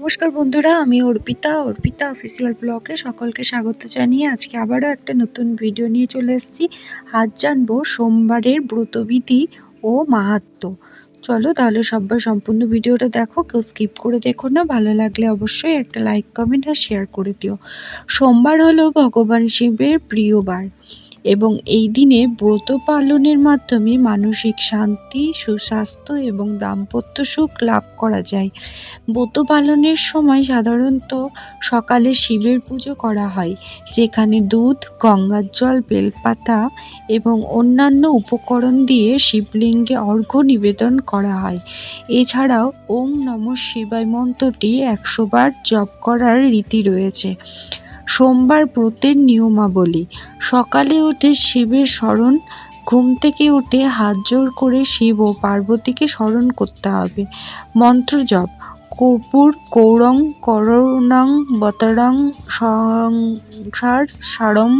নমস্কার বন্ধুরা, আমি অর্পিতা অর্পিতা অফিসিয়াল ব্লগে সকলকে স্বাগত জানিয়ে আজকে আবারও একটা নতুন ভিডিও নিয়ে চলে এসেছি। আজ জানব সোমবারের ব্রতবিধি ও মাহাত্ম্য। চলো তাহলে সবাই সম্পূর্ণ ভিডিওটা দেখো, কেউ স্কিপ করে দেখো না, ভালো লাগলে অবশ্যই একটা লাইক কমেন্ট আর শেয়ার করে দিও। সোমবার হলো ভগবান শিবের প্রিয় বার। এবং এই দিনে ব্রত পালনের মাধ্যমে মানসিক শান্তি, সুস্বাস্থ্য এবং দাম্পত্য সুখ লাভ করা যায়। ব্রত পালনের সময় সাধারণত সকালে শিবের পুজো করা হয়, যেখানে দুধ, গঙ্গার জল, বেলপাতা এবং অন্যান্য উপকরণ দিয়ে শিবলিঙ্গে অর্ঘ্য নিবেদন করা হয়। এছাড়াও ওম নম শিবায় মন্ত্রটি একশো বার জপ করার রীতি রয়েছে। সোমবার ব্রতের নিয়মাবলী। সকালে উঠে শিবের স্মরণ ঘুম থেকে উঠে হাত জোর করে শিব ও পার্বতীকে স্মরণ করতে হবে। মন্ত্র জপ। কর্পূর, কৌরং, করণাং, বতরং, সংসার সারম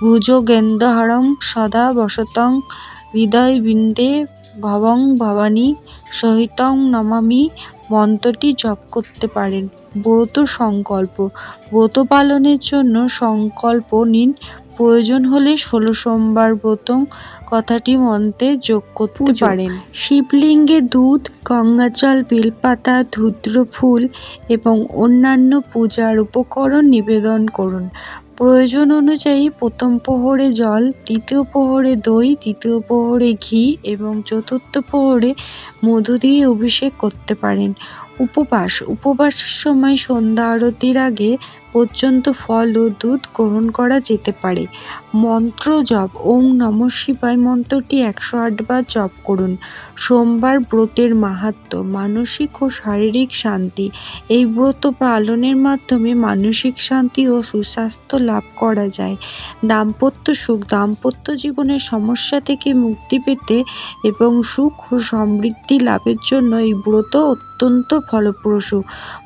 ভুজগেন্দহরম সদা বসতং, হৃদয়বিন্দে ভবং ভবানী সহিতং নমামি মন্ত্রটি জপ করতে পারেন। ব্রত সংকল্প। ব্রত পালনের জন্য সংকল্প নিন। প্রয়োজন হলে ষোলো সোমবার ব্রত কথাটি মন্ত্রে যোগ করতে পারেন। শিবলিঙ্গে দুধ গঙ্গাজল বেলপাতা ধূদ্র ফুল এবং অন্যান্য পূজার উপকরণ নিবেদন করুন। প্রয়োজন অনুযায়ী প্রথম প্রহরে জল, দ্বিতীয় প্রহরে দই, তৃতীয় প্রহরে ঘি এবং চতুর্থ প্রহরে মধু দিয়ে অভিষেক করতে পারেন। উপবাস, উপবাসের সময় সন্ধ্যা আরতির আগে পর্যন্ত ফল ও দুধ গ্রহণ করা যেতে পারে। মন্ত্র জপ, ওম নম শিবায় মন্ত্রটি একশো আটবার জপ করুন। সোমবার ব্রতের মাহাত্ম্য মানসিক ও শারীরিক শান্তি। এই ব্রত পালনের মাধ্যমে মানসিক শান্তি ও সুস্বাস্থ্য লাভ করা যায়। দাম্পত্য সুখ, দাম্পত্য জীবনের সমস্যা থেকে মুক্তি পেতে এবং সুখ ও সমৃদ্ধি লাভের জন্য এই ব্রত অত্যন্ত ফলপ্রসূ।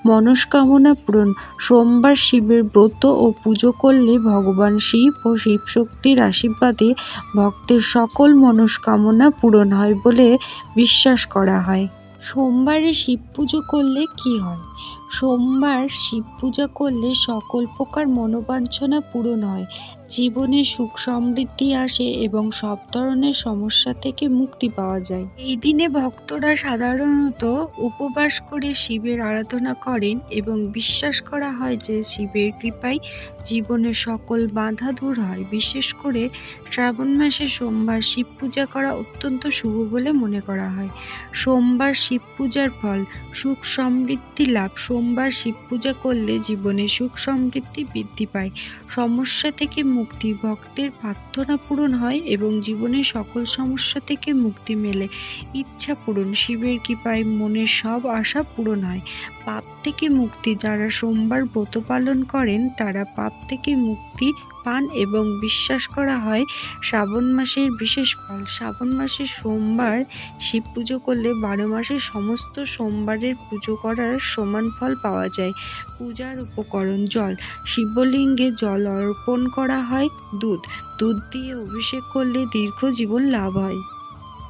মনস্কামনা পূরণ। সোমবার শিবের ব্রত ও পুজো করলে ভগবান শিব ও শিবশক্তির আশীর্বাদে ভক্তের সকল মনস্কামনা পূরণ হয় বলে বিশ্বাস করা হয়। সোমবারে শিব পুজো করলে কি হয়? সোমবার শিব পূজা করলে সকল প্রকার মনোবাঞ্ছনা পূরণ হয়। জীবনে সুখ সমৃদ্ধি আসে এবং সব ধরনের সমস্যা থেকে মুক্তি পাওয়া যায়। এই দিনে ভক্তরা সাধারণত উপবাস করে শিবের আরাধনা করেন এবং বিশ্বাস করা হয় যে শিবের কৃপায় জীবনের সকল বাধা দূর হয়। বিশেষ করে শ্রাবণ মাসে সোমবার শিব পূজা করা অত্যন্ত শুভ বলে মনে করা হয়। সোমবার শিব পূজার ফল, সুখ সমৃদ্ধি লাভ। সোমবার শিব পূজা করলে জীবনে সুখ সমৃদ্ধি বৃদ্ধি পায়। সমস্যা থেকে মুক্তি ভক্তের প্রার্থনা পূরণ হয় এবং জীবনের সকল সমস্যা থেকে মুক্তি মেলে। ইচ্ছা পূরণ, শিবের কৃপায় মনের সব আশা পূরণ হয়। পাপ থেকে মুক্তি, যারা সোমবার ব্রত পালন করেন, তারা পাপ থেকে মুক্তি পান এবং বিশ্বাস করা হয় শ্রাবণ মাসের বিশেষ ফল। শ্রাবণ মাসে সোমবার শিব পুজো করলে বারো মাসের সমস্ত সোমবারের পুজো করার সমান ফল পাওয়া যায়। পূজার উপকরণ জল। শিবলিঙ্গে জল অর্পণ করা হয়, দুধ। দুধ দিয়ে অভিষেক করলে দীর্ঘ জীবন লাভ হয়।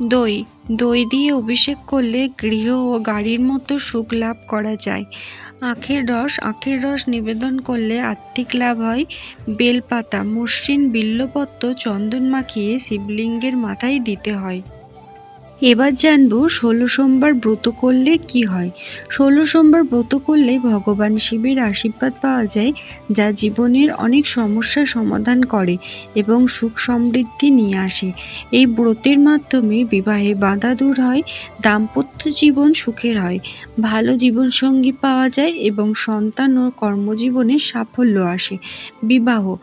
দই। দই দিয়ে অভিষেক করলে গৃহ ও গাড়ির মতো সুখ লাভ করা যায়। আখের রস আখের রস নিবেদন করলে আর্থিক লাভ হয়। বেলপাতা, মসৃণ বিল্লপত্র চন্দন মাখিয়ে শিবলিঙ্গের মাথায় দিতে হয়। এবার জানব ষোলো সোমবার ব্রত করলে কি হয়। ষোলো সোমবার ব্রত করলে ভগবান শিবের আশীর্বাদ পাওয়া যায়, যা জীবনের অনেক সমস্যার সমাধান করে এবং সুখ সমৃদ্ধি নিয়ে আসে। এই ব্রতের মাধ্যমে বিবাহে বাধা দূর হয়, দাম্পত্য জীবন সুখের হয়, ভালো জীবনসঙ্গী পাওয়া যায় এবং সন্তান ও কর্মজীবনে সাফল্য আসে। বিবাহ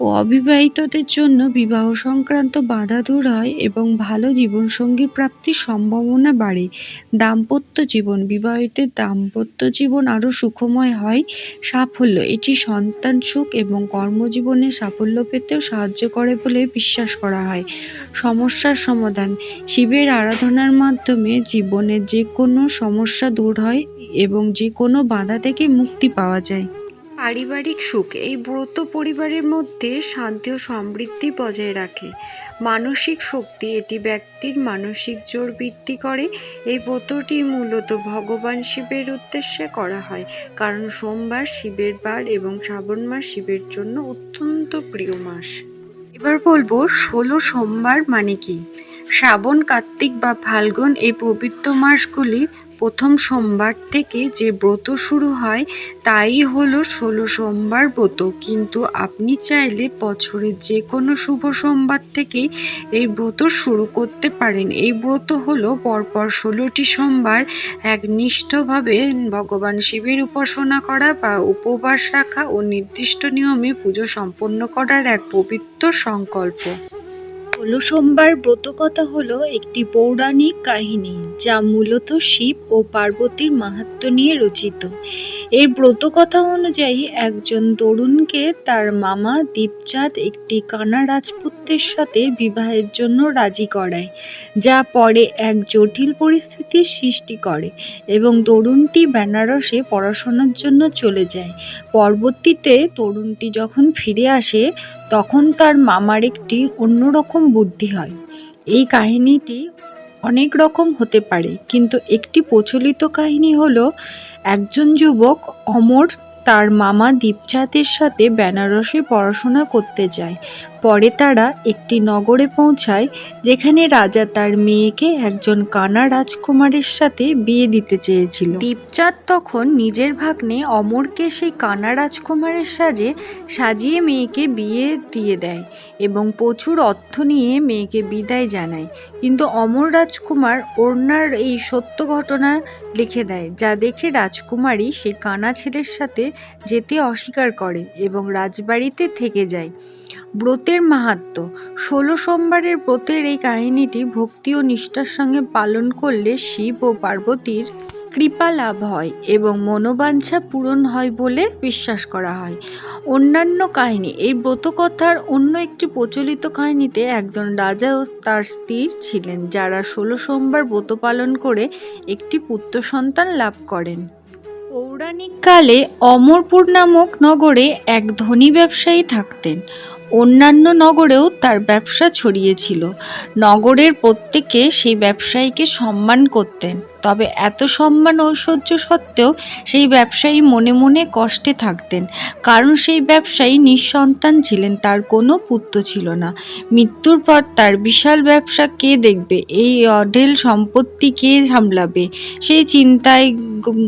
ও অবিবাহিতদের জন্য বিবাহ সংক্রান্ত বাধা দূর হয় এবং ভালো জীবনসঙ্গী প্রাপ্তির সম্ভাবনা বাড়ে। দাম্পত্য জীবন বিবাহিতের দাম্পত্য জীবন আরও সুখময় হয়। সাফল্য, এটি সন্তান সুখ এবং কর্মজীবনে সাফল্য পেতেও সাহায্য করে বলে বিশ্বাস করা হয়। সমস্যার সমাধান, শিবের আরাধনার মাধ্যমে জীবনের যে কোনো সমস্যা দূর হয় এবং যে কোনো বাধা থেকে মুক্তি পাওয়া যায়। পারিবারিক সুখ এই ব্রত পরিবারের মধ্যে শান্তি ও সমৃদ্ধি বজায় রাখে। মানসিক শক্তি এটি ব্যক্তির মানসিক জোর বৃদ্ধি করে। এই ব্রতটি মূলত ভগবান শিবের উদ্দেশ্যে করা হয়, কারণ সোমবার শিবের বার এবং শ্রাবণ মাস শিবের জন্য অত্যন্ত প্রিয় মাস। এবার বলব, ষোলো সোমবার মানে কি? শ্রাবণ, কার্তিক বা ফাল্গুন এই পবিত্র মাসগুলি প্রথম সোমবার থেকে যে ব্রত শুরু হয়, তাই হলো ষোলো সোমবার ব্রত। কিন্তু আপনি চাইলে বছরের যে কোনো শুভ সোমবার থেকেই এই ব্রত শুরু করতে পারেন। এই ব্রত হলো পরপর ষোলোটি সোমবার এক নিষ্ঠভাবে ভগবান শিবের উপাসনা করা বা উপবাস রাখা ও নির্দিষ্ট নিয়মে পুজো সম্পন্ন করার এক পবিত্র সংকল্প। ষোলো সোমবার ব্রতকথা হলো একটি পৌরাণিক কাহিনী, যা মূলত শিব ও পার্বতীর মাহাত্ম্য নিয়ে রচিত। এই ব্রতকথা অনুযায়ী একজন তরুণকে তার মামা দীপচাঁদ একটি কানা রাজপুত্রের সাথে বিবাহের জন্য রাজি করায়, যা পরে এক জটিল পরিস্থিতির সৃষ্টি করে এবং তরুণটি বেনারসে পড়াশোনার জন্য চলে যায়। পরবর্তীতে তরুণটি যখন ফিরে আসে তখন তার মামার একটি অন্যরকম বুদ্ধি হয়। এই কাহিনীটি অনেক রকম হতে পারে, কিন্তু একটি প্রচলিত কাহিনী হলো, একজন যুবক অমর তার মামা দীপচাঁদের সাথে বেনারসে পড়াশোনা করতে যায়। পরে তারা একটি নগরে পৌঁছায়, যেখানে রাজা তার মেয়েকে একজন কানা রাজকুমারের সাথে বিয়ে দিতে চেয়েছিল। দীপচাঁদ তখন নিজের ভাগ্নে অমরকে সেই কানা রাজকুমারের সাজে সাজিয়ে মেয়েকে বিয়ে দিয়ে দেয় এবং প্রচুর অর্থ নিয়ে মেয়েকে বিদায় জানায়। কিন্তু অমর রাজকুমার ওড়নার এই সত্য ঘটনা লিখে দেয়, যা দেখে রাজকুমারী সেই কানা ছেলের সাথে যেতে অস্বীকার করে এবং রাজবাড়িতে থেকে যায়। ব্রতের মাহাত্ম্য ষোলো সোমবারের ব্রতের এই কাহিনীটি ভক্তি ও নিষ্ঠার সঙ্গে পালন করলে শিব ও পার্বতীর কৃপা লাভ হয় এবং মনোবাঞ্ছা পূরণ হয় বলে বিশ্বাস করা হয়। অন্যান্য কাহিনী, এই ব্রতকথার অন্য একটি প্রচলিত কাহিনীতে একজন রাজা ও তার স্ত্রী ছিলেন, যারা ষোলো সোমবার ব্রত পালন করে একটি পুত্র সন্তান লাভ করেন। পৌরাণিক কালে অমরপুর নামক নগরে এক ধনী ব্যবসায়ী থাকতেন। অন্যান্য নগরেও তার ব্যবসা ছড়িয়েছিল। নগরের প্রত্যেকে সেই ব্যবসায়ীকে সম্মান করতেন। তবে এত সম্মান ঐশ্বর্য সত্ত্বেও সেই ব্যবসায়ী মনে মনে কষ্টে থাকতেন। কারণ সেই ব্যবসায়ী নিঃসন্তান ছিলেন, তার কোনো পুত্র ছিল না। মৃত্যুর পর তার বিশাল ব্যবসা কে দেখবে? এই অঢেল সম্পত্তি কে সামলাবে? সেই চিন্তায়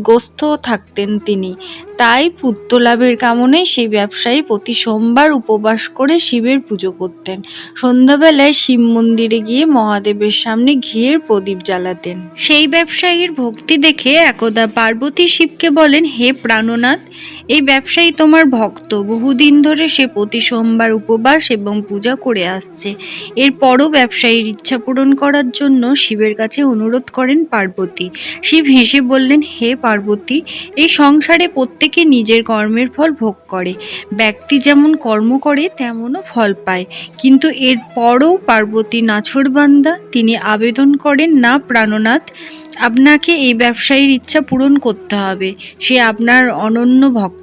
গ্রস্ত থাকতেন তিনি। তাই পুত্র লাভের কামনে সেই ব্যবসায়ী প্রতি সোমবার উপবাস করে শিবের পুজো করতেন। সন্ধ্যাবেলায় শিব মন্দিরে গিয়ে মহাদেবের সামনে ঘিয়ের প্রদীপ জ্বালাতেন। সেই ব্যবসায়ীর ভক্তি দেখে একদা পার্বতী শিবকে বলেন হে প্রাণনাথ এই ব্যবসায়ী তোমার ভক্ত। বহুদিন ধরে সে প্রতি সোমবার উপবাস এবং পূজা করে আসছে। এরপরও ব্যবসায়ীর ইচ্ছা পূরণ করার জন্য শিবের কাছে অনুরোধ করেন পার্বতী। শিব হেসে বললেন, হে পার্বতী, এই সংসারে প্রত্যেকে নিজের কর্মের ফল ভোগ করে। ব্যক্তি যেমন কর্ম করে, তেমনও ফল পায়। কিন্তু এর পরও পার্বতী নাছরবান্দা, তিনি আবেদন করেন, না প্রাণনাথ, আপনাকে এই ব্যবসায়ীর ইচ্ছা পূরণ করতে হবে। সে আপনার অনন্য ভক্ত।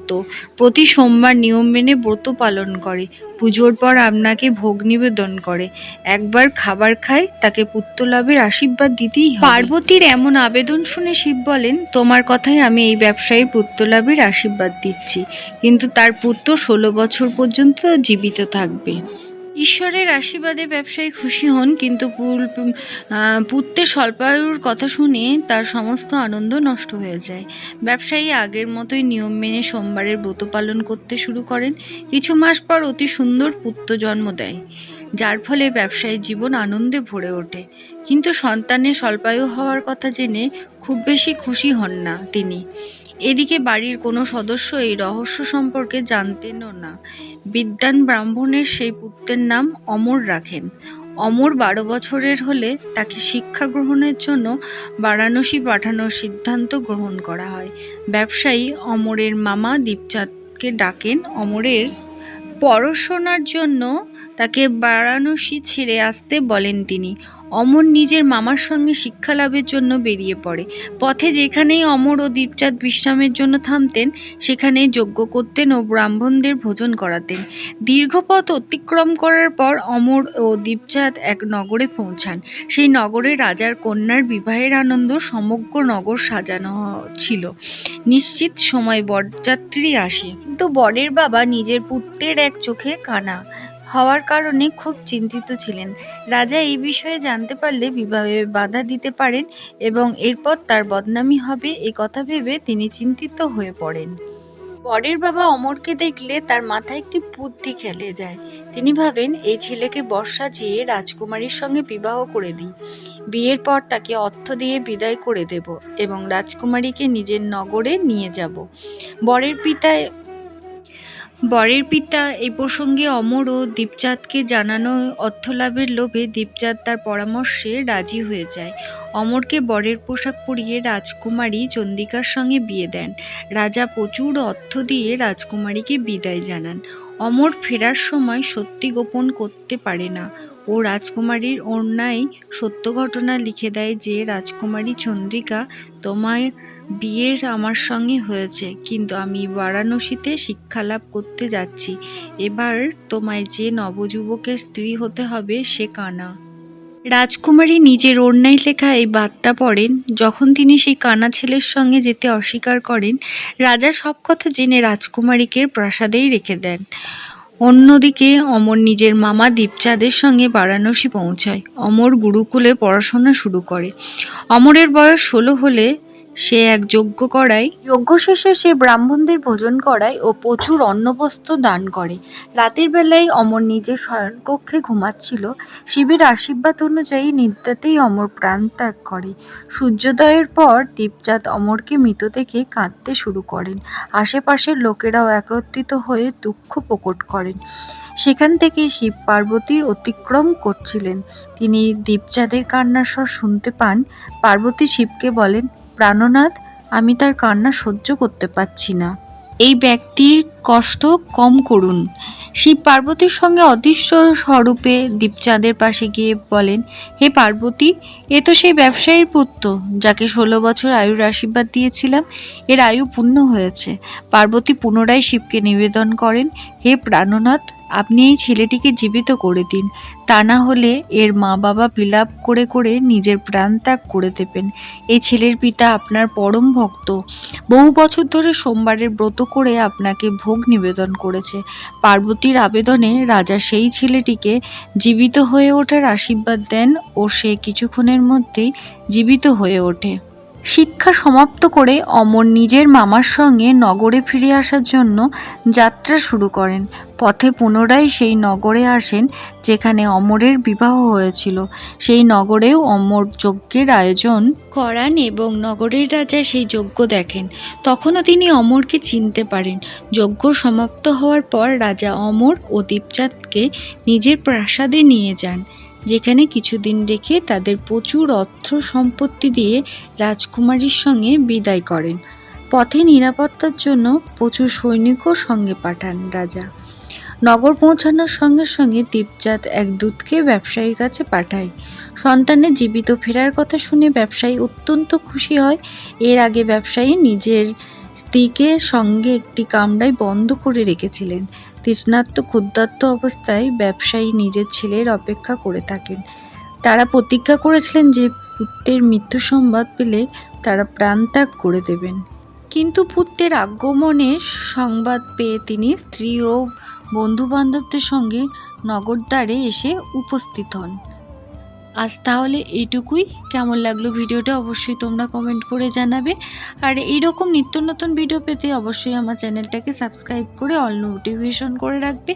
প্রতি সোমবার নিয়ম মেনে ব্রত পালন করে। পুজোর পর আপনাকে ভোগ নিবেদন করে। একবার খাবার খায়, তাকে পুত্র লাভের আশীর্বাদ দিতেই পার্বতীর এমন আবেদন শুনে শিব বলেন, তোমার কথাই আমি এই ব্যবসায়ীর পুত্র লাভের আশীর্বাদ দিচ্ছি। কিন্তু তার পুত্র ষোলো বছর পর্যন্ত জীবিত থাকবে। ঈশ্বরের আশীর্বাদে ব্যবসায়ী খুশি হন, কিন্তু পুত্রের স্বল্পায়ুর কথা শুনে তার সমস্ত আনন্দ নষ্ট হয়ে যায়। ব্যবসায়ী আগের মতোই নিয়ম মেনে সোমবারের ব্রত পালন করতে শুরু করেন। কিছু মাস পর অতি সুন্দর পুত্র জন্ম দেয়, যার ফলে ব্যবসায়ীর জীবন আনন্দে ভরে ওঠে। কিন্তু সন্তানের স্বল্পায়ু হওয়ার কথা জেনে খুব বেশি খুশি হন না তিনি। এদিকে বাড়ির কোনো সদস্য এই রহস্য সম্পর্কে জানতেনও না। বিদ্যান ব্রাহ্মণের সেই পুত্রের নাম অমর রাখেন। অমর বারো বছরের হলে তাকে শিক্ষা গ্রহণের জন্য বারাণসী পাঠানোর সিদ্ধান্ত গ্রহণ করা হয়। ব্যবসায়ী অমরের মামা দীপচাঁদকে ডাকেন অমরের পড়াশোনার জন্য তাকে বারাণসী ছেড়ে আসতে বলেন তিনি। অমর নিজের মামার সঙ্গে শিক্ষা লাভের জন্য বেরিয়ে পড়ে। পথে যেখানেই অমর ও দীপচাঁদ বিশ্রামের জন্য থামতেন সেখানেই যজ্ঞ করতেন ও ব্রাহ্মণদের ভোজন করাতেন। দীর্ঘ পথ অতিক্রম করার পর অমর ও দীপচাঁদ এক নগরে পৌঁছান। সেই নগরে রাজার কন্যার বিবাহের আনন্দ সমগ্র নগর সাজানো ছিল। নিশ্চিত সময় বরযাত্রী আসে। কিন্তু বরের বাবা নিজের পুত্রের এক চোখে কানা। হওয়ার কারণে খুব চিন্তিত ছিলেন। রাজা এই বিষয়ে জানতে পারলে বিবাহে বাধা দিতে পারেন এবং এরপর তার বদনামি হবে এই কথা ভেবে তিনি চিন্তিত হয়ে পড়েন। বরের বাবা অমরকে দেখলে তার মাথায় একটি বুদ্ধি খেলে যায়। তিনি ভাবেন, এই ছেলেকে বর্ষা চেয়ে রাজকুমারীর সঙ্গে বিবাহ করে দিই। বিয়ের পর তাকে অর্থ দিয়ে বিদায় করে দেব এবং রাজকুমারীকে নিজের নগরে নিয়ে যাব। বরের পিতা বরের পিতা এই প্রসঙ্গে অমর ও দীপচাঁদকে জানানো অর্থলাভের লোভে দীপচাঁদ তার পরামর্শে রাজি হয়ে যায়। অমরকে বরের পোশাক পরিয়ে রাজকুমারী চন্দিকার সঙ্গে বিয়ে দেন। রাজা প্রচুর অর্থ দিয়ে রাজকুমারীকে বিদায় জানান। অমর ফেরার সময় সত্যি গোপন করতে পারে না। ও রাজকুমারীর অন্যায় সত্য ঘটনা লিখে দেয় যে, রাজকুমারী চন্দ্রিকা তোমার বিয়ের আমার সঙ্গে হয়েছে, কিন্তু আমি বারাণসীতে শিক্ষালাভ করতে যাচ্ছি। এবার তোমায় যে নবযুবকের স্ত্রী হতে হবে সে কানা। রাজকুমারী নিজের অন্যায় লেখা এই বার্তা পড়েন, যখন তিনি সেই কানা ছেলের সঙ্গে যেতে অস্বীকার করেন, রাজা সব কথা জেনে রাজকুমারীকে প্রাসাদেই রেখে দেন। অন্যদিকে অমর নিজের মামা দীপচাঁদের সঙ্গে বারাণসী পৌঁছায়। অমর গুরুকুলে পড়াশোনা শুরু করে। অমরের বয়স ষোলো হলে সে এক যজ্ঞ করায়। যজ্ঞ শেষে সে ব্রাহ্মণদের ভোজন করায় ও প্রচুর অন্নবস্ত্র দান করে। রাতের বেলায় অমর নিজের শয়নকক্ষে ঘুমাচ্ছিল। শিবের আশীর্বাদ অনুযায়ী নিদ্রাতেই অমর প্রাণ ত্যাগ করে। সূর্যোদয়ের পর দীপচাঁদ অমরকে মৃত দেখে কাঁদতে শুরু করেন। আশেপাশের লোকেরাও একত্রিত হয়ে দুঃখ প্রকট করেন। সেখান থেকে শিব পার্বতীর অতিক্রম করছিলেন। তিনি দীপচাঁদের কান্নার স্বর শুনতে পান। পার্বতী শিবকে বলেন প্রাণনাথ, আমি তার কান্না সহ্য করতে পারছি না। এই ব্যক্তির কষ্ট কম করুন। শিব পার্বতীর সঙ্গে অদৃশ্য স্বরূপে দীপচাঁদের পাশে গিয়ে বলেন, হে পার্বতী, এ তো সেই ব্যবসায়ীর পুত্র, যাকে ষোলো বছর আয়ুর আশীর্বাদ দিয়েছিলাম। এর আয়ু পূর্ণ হয়েছে। পার্বতী পুনরায় শিবকে নিবেদন করেন, হে প্রাণনাথ আপনি এই ছেলেটিকে জীবিত করে দিন। তা না হলে এর মা বাবা বিলাপ করে করে নিজের প্রাণ ত্যাগ করে দেবেন। এই ছেলের পিতা আপনার পরম ভক্ত। বহু বছর ধরে সোমবারের ব্রত করে আপনাকে ভোগ নিবেদন করেছে। পার্বতীর আবেদনে রাজা সেই ছেলেটিকে জীবিত হয়ে ওঠার আশীর্বাদ দেন ও সে কিছুক্ষণের মধ্যেই জীবিত হয়ে ওঠে। শিক্ষা সমাপ্ত করে অমর নিজের মামার সঙ্গে নগরে ফিরে আসার জন্য যাত্রা শুরু করেন। পথে পুনরায় সেই নগরে আসেন, যেখানে অমরের বিবাহ হয়েছিল। সেই নগরেও অমর যজ্ঞের আয়োজন করান এবং নগরের রাজা সেই যজ্ঞ দেখেন। তখনও তিনি অমরকে চিনতে পারেন। যজ্ঞ সমাপ্ত হওয়ার পর রাজা অমর ও দীপচাঁদকে নিজের প্রাসাদে নিয়ে যান। যেখানে কিছুদিন রেখে তাদের প্রচুর অর্থ সম্পত্তি দিয়ে রাজকুমারীর সঙ্গে বিদায় করেন। পথে নিরাপত্তার জন্য প্রচুর সৈনিকও সঙ্গে পাঠান রাজা। নগর পৌঁছানোর সঙ্গে সঙ্গে দীপচাঁদ এক দূতকে ব্যবসায়ীর কাছে পাঠায়। সন্তানের জীবিত ফেরার কথা শুনে ব্যবসায়ী অত্যন্ত খুশি হয়। এর আগে ব্যবসায়ী নিজের স্ত্রীকে সঙ্গে একটি কামরায় বন্ধ করে রেখেছিলেন। তৃষ্ণার্ত ক্ষুদ্রার্ত অবস্থায় ব্যবসায়ী নিজের ছেলের অপেক্ষা করে থাকেন। তারা প্রতিজ্ঞা করেছিলেন যে পুত্রের মৃত্যু সংবাদ পেলে তারা প্রাণত্যাগ করে দেবেন। কিন্তু পুত্রের আগমনের সংবাদ পেয়ে তিনি স্ত্রী ও বন্ধুবান্ধবদের সঙ্গে নগরদ্বারে এসে উপস্থিত হন। আজ তাহলে এইটুকুই। কেমন লাগল ভিডিওটা অবশ্যই তোমরা কমেন্ট করে জানাবে। আর এইরকম নিত্য নতুন ভিডিও পেতে অবশ্যই আমার চ্যানেলটাকে সাবস্ক্রাইব করে অল নোটিফিকেশন করে রাখবে।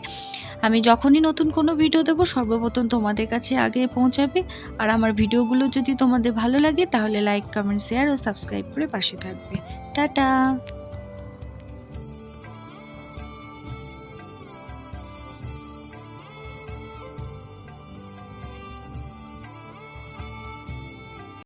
আমি যখনই নতুন কোনো ভিডিও দেবো, সর্বপ্রথম তোমাদের কাছে আগে পৌঁছাবে। আর আমার ভিডিওগুলো যদি তোমাদের ভালো লাগে, তাহলে লাইক কমেন্ট শেয়ার ও সাবস্ক্রাইব করে পাশে থাকবে। টাটা!